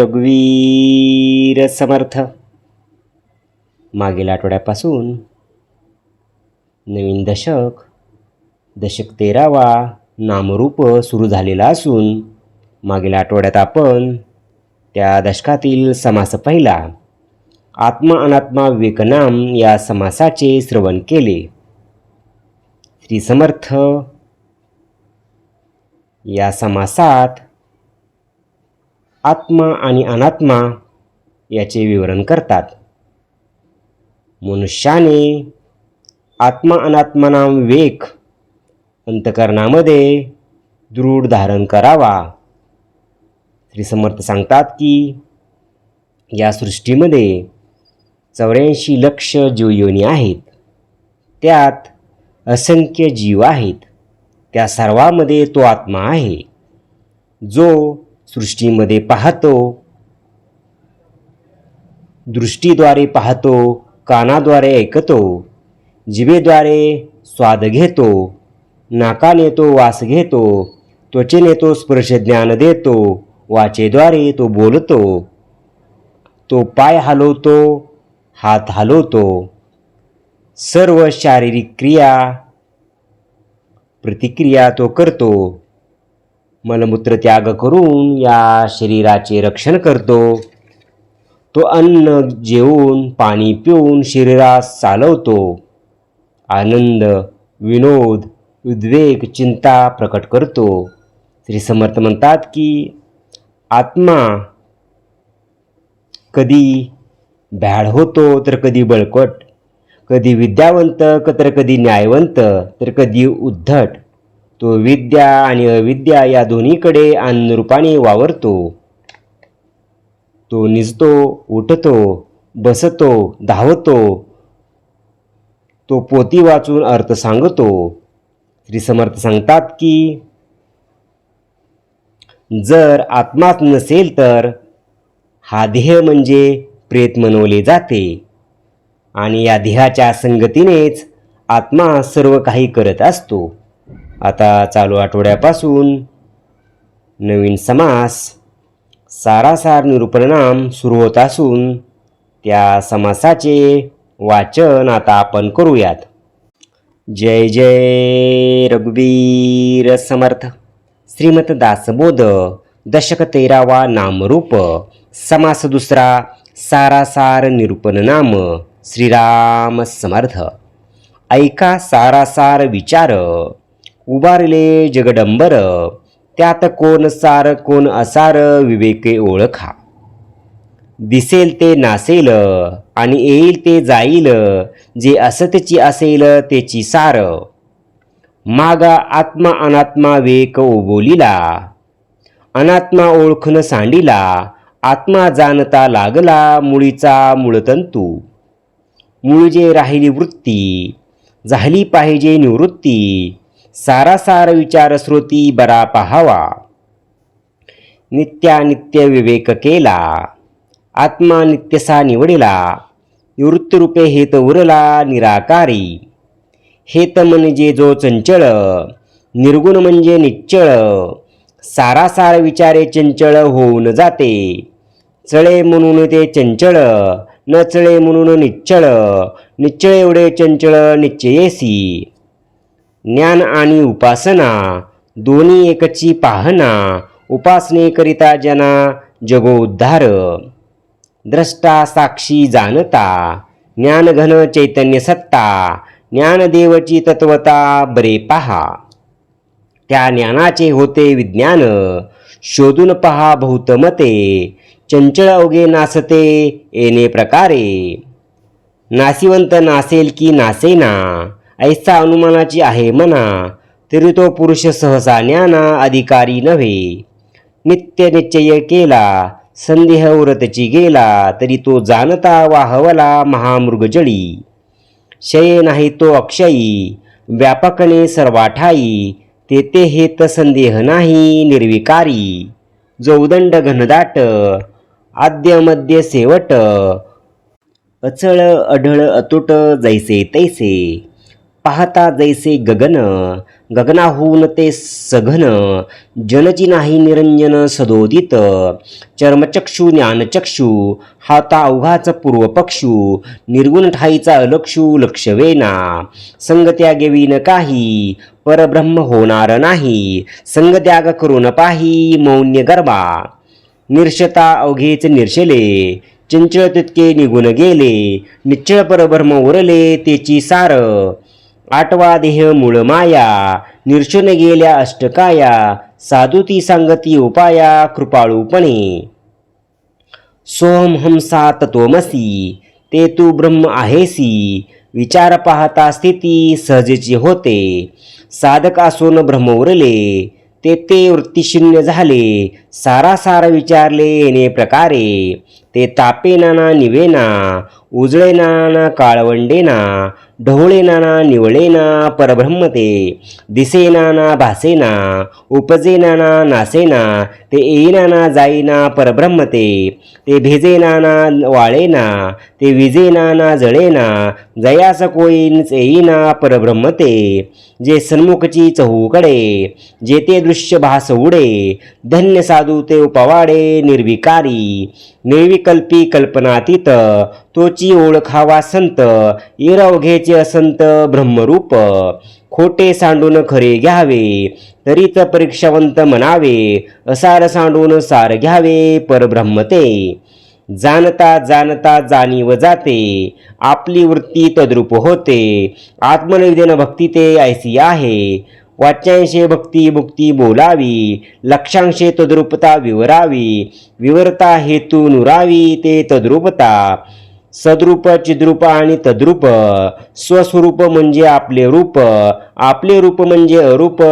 रघुवीर समर्थ. मागील आठवड्यापासून नवीन दशक दशक तेरावा नामरूप सुरू झालेला असून मागील आठवड्यात आपण त्या दशकातील समास पहिला आत्मा अनात्मा विवेकनाम या समासाचे श्रवण केले. श्री समर्थ या समासात आत्मा आणि अनात्मा याचे विवरण करतात. मनुष्याने आत्मा अनात्मानाम विवेक अंतकरणामध्ये दृढ धारण करावा. श्री समर्थ सांगतात की या सृष्टीमध्ये चौऱ्याऐंशी लक्ष जीवयोनी आहेत. त्यात असंख्य जीव आहेत. त्या सर्वामध्ये तो आत्मा आहे जो सृष्टीमध्ये पाहतो. दृष्टीद्वारे पाहतो कानाद्वारे ऐकतो जिभेद्वारे स्वाद घेतो नाकाने तो वास घेतो त्वचेने तो स्पर्श ज्ञान देतो वाचेद्वारे तो बोलतो. तो पाय हलवतो हात हलवतो. सर्व शारीरिक क्रिया प्रतिक्रिया तो करतो. मलमूत्र त्याग करून या शरीराचे रक्षण करतो. तो अन्न जेवून पाणी पिऊन शरीरास चालवतो. आनंद विनोद उद्वेग चिंता प्रकट करतो. श्री समर्थ म्हणतात की आत्मा कधी भ्याड होतो तर कधी बळकट कधी विद्यावंत क- तर कधी न्यायवंत तर कधी उद्धट. तो विद्या आणि अविद्या या दोन्हीकडे अन्नरूपाने वावरतो. तो निजतो उठतो बसतो धावतो. तो पोती वाचून अर्थ सांगतो. श्री समर्थ सांगतात की जर आत्माच नसेल तर हा देह म्हणजे प्रेत मनवले जाते. आणि या देहाच्या संगतीनेच आत्मा सर्व काही करत असतो. आता चालू आठवड्यापासून नवीन समास सारासार निरुपरिणाम सुरू होत असून त्या समासाचे वाचन आता आपण करूयात. जय जय रघुवीर समर्थ. श्रीमत दासबोध दशक तेरावा नामरूप समास दुसरा सारासार निरूपण नाम श्रीराम समर्थ. ऐका सारासार विचार. उभारले जगडंबर त्यात कोण सार कोण असार विवेके ओळखा. दिसेल ते नासेल आणि येईल ते जाईल जे असतची असेल तेची सार. मागा आत्मा अनात्मा वेक बोलिला अनात्मा ओळखन सांडिला. आत्मा जाणता लागला मुळीचा मूळतंतू. मूळ जे राहिली वृत्ती झाली पाहिजे निवृत्ती. सारासार विचार श्रुती बरा पाहावा. नित्यानित्य विवेक केला. आत्मा नित्यसा निवडिला. निवृत्तरूपे हेत उरला निराकारी. हेत म्हणजे जो चंचळ निर्गुण म्हणजे निश्चळ सारासार विचारे चंचळ होऊन जाते. चळे म्हणून ते चंचळ न चळे म्हणून निश्चळ निश्चळ एवढे चंचळ निश्चयेसी ज्ञान आणि उपासना दोन्ही एकची पाहना उपासनेकरिता जना जगोद्धार. द्रष्टा साक्षी जाणता ज्ञानघन चैतन्य सत्ता ज्ञानदेवची तत्वता बरे पहा. त्या ज्ञानाचे होते विज्ञान शोधून पहा बहुतमते चंचळ अवघे नासते येणे प्रकारे. नासिवंत नासेल की नासेना ऐसा अनुमानाची आहे म्हणा तरी तो पुरुष सहसा ज्ञाना अधिकारी नव्हे. नित्य निश्चय केला संदेह उरतची गेला तरी तो जाणता वाहवला महामृगजळी शय नाही तो अक्षयी व्यापकने सर्वाठाई तेथे हेत संदेह नाही निर्विकारी. जौदंड घनदाट आद्य मध्य सेवट अचळ अढळ अतुट जैसे तैसे. पाहता जैसे गगन गगनाहून ते सघन जनची नाही निरंजन सदोदित चर्मचक्षु ज्ञानचक्षु हाता अवघाच पूर्वपक्षू निर्गुण ठाईचा अलक्षू लक्षवेना संगत्यागेवीन काही परब्रह्म होणार नाही संगत्याग करून पाही मौन्य गर्भा निर्शता अवघेच निर्शले चंचळ तितके निघून गेले निश्चळ परब्रह्म उरले तेची सार आठवा देह मूळ माया निर्शून गेल्या अष्टकाया साधुती सांगती उपाया कृपाळूपणे. सोहम हंसा तत्वमसी ते तू ब्रह्म आहेसी विचार पाहता स्थिती सहजेची होते. साधक असून ब्रह्म उरले ते ते वृत्तीशून्य झाले सारा सारा विचारले येणे प्रकारे. ते तापेना ना निवेना उजळेना ना काळवंडेना ढवळेना ना निवळेना परब्रह्म ते दिसेना ना भासेना उपजेना ना नासेना ते येईना ना जाईना परब्रह्म ते ते भेजेना ना वाळेना ते विजेना ना जळेना जयास कोईन येईना परब्रह्म ते जे सन्मुखची चहूकडे जे ते दृश्य भास उडे धन्य साधू ते उपवाडे निर्विकारी निर्विकल्पी कल्पनातीत तोची ओळखावा संत इरवघेचे असंत ब्रह्मरूप. खोटे सांडून खरे घ्यावे तरीच परीक्षावंत म्हणावे असार सांडून सार घ्यावे परब्रह्म ते जाणता जाणता जाणीव जाते आपली वृत्ती तद्रूप होते आत्मनिवेदन भक्ती ते ऐसी आहे. वाच्यांशे भक्ती मुक्ती बोलावी लक्षांशे तद्रूपता विवरावी विवरता हेतू नुरावी ते तद्रूपता. सद्रूप चिद्रूप आणि तद्रूप स्वस्वरूप म्हणजे आपले रूप आपले रूप म्हणजे अरूप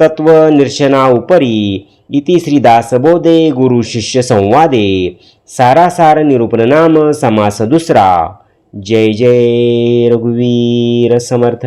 तत्व निर्शना उपरी. इति श्रीदासबोधे गुरु शिष्य संवादे. सारासार निरूपण नाम समास दुसरा. जय जय रघुवीर समर्थ.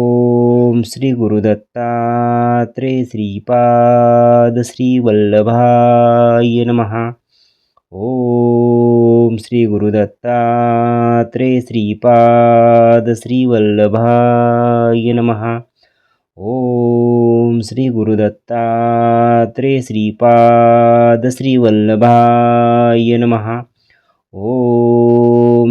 श्री गुरुदत्तात्रे श्रीपाद श्री वल्लभाय नमः। ओम श्री गुरुदत्तात्रे श्रीपाद श्रीवल्लभाय नमः। ओम श्री गुरुदत्तात्रे श्रीपाद श्रीवल्लभाय नमः। ओम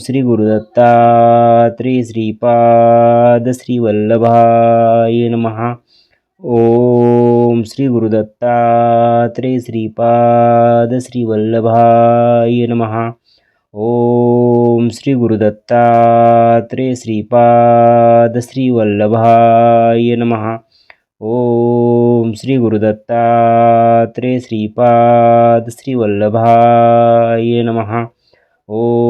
श्री गुरुदत्तात्री श्रीपाद श्रीवल्लभाय महा ओम श्री गुरुदत्तात्रे श्रीपाद श्रीवल्लभाय महा ओम श्री गुरुदत्तात्रे श्रीपाद श्रीवल्लभाय महा ओम श्री गुरुदत्तात्रे श्रीपाद श्रीवल्लभाय महा ओम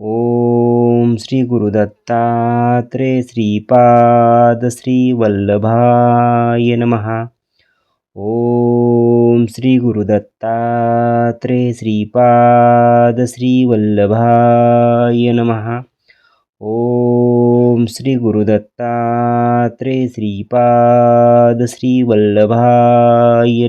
ओम श्री गुरुदत्तात्रे श्रीपाद श्री वल्लभाय नमः। ओम श्री गुरुदत्तात्रे श्रीपाद श्री वल्लभाय नमः। ओम श्री गुरुदत्तात्रे श्रीपाद श्री वल्लभाय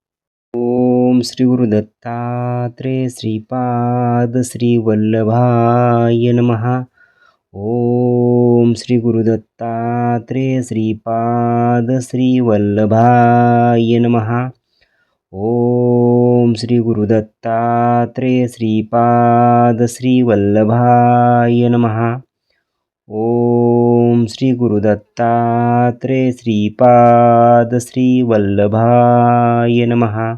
श्री गुरुदत्तात्रेय श्रीपाद श्रीवल्लभाय नमहा ॐ ओम श्री गुरुदत्तात्रेय श्रीपाद श्रीवल्लभाय नमः। ओम श्री श्रीपाद श्रीवल्लभाय नमः। ओम श्री श्रीपाद श्रीवल्लभाय नमः।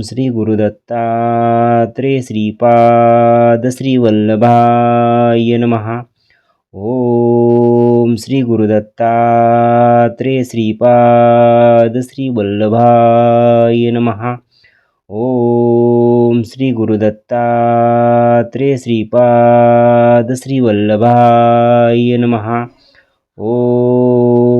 श्री गुरुदत्तात्रे श्रीपाद श्रीवल्लभाय नमः। ओम श्री गुरुदत्तात्रे श्रीपाद श्रीवल्लभाय नमः। ओम श्री गुरुदत्तात्रे श्रीपाद श्रीवल्लभाय वल्लभाय नमः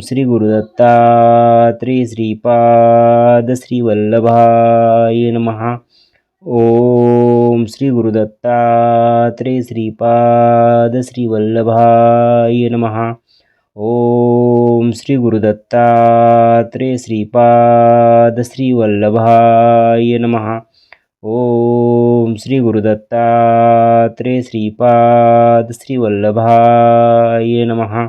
श्री गुरुदत्तात्रेय श्रीपाद श्री वल्लभाय नमः। ओम श्री गुरुदत्तात्रे श्रीपाद श्री वल्लभाय नमः। ओम श्री गुरुदत्तात्रे श्रीपाद श्री वल्लभाय नमः। ओम श्री गुरुदत्तात्रे श्रीपाद श्री वल्लभाय नमः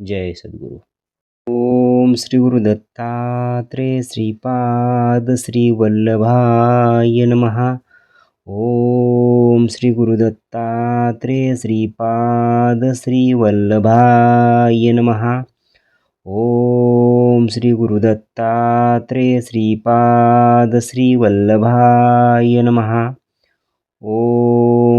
जय सद्गुरु। ओम श्री गुरुदत्तात्रेय श्रीपाद श्री वल्लभाय नमहा ओम श्री गुरुदत्तात्रेय श्रीपाद श्री वल्लभाय नमहा ओम श्री गुरुदत्तात्रेय श्रीपाद श्री वल्लभाय नमहा ओम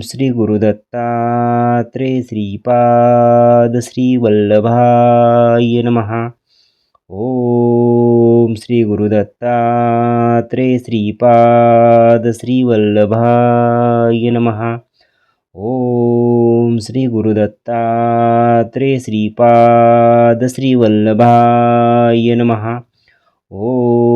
श्री गुरुदत्तात्रे श्रीपाद श्री वल्लभाय नमः। ओम श्री गुरुदत्तात्रे श्रीपाद श्री वल्लभाय नमः। ओम श्री गुरुदत्तात्रे श्रीपाद श्री वल्लभाय नमः। ओम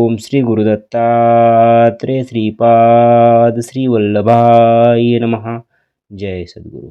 ओम श्री गुरुदत्तात्रेय श्रीपाद श्री वल्लभाय नमः। जय सद्गुरु।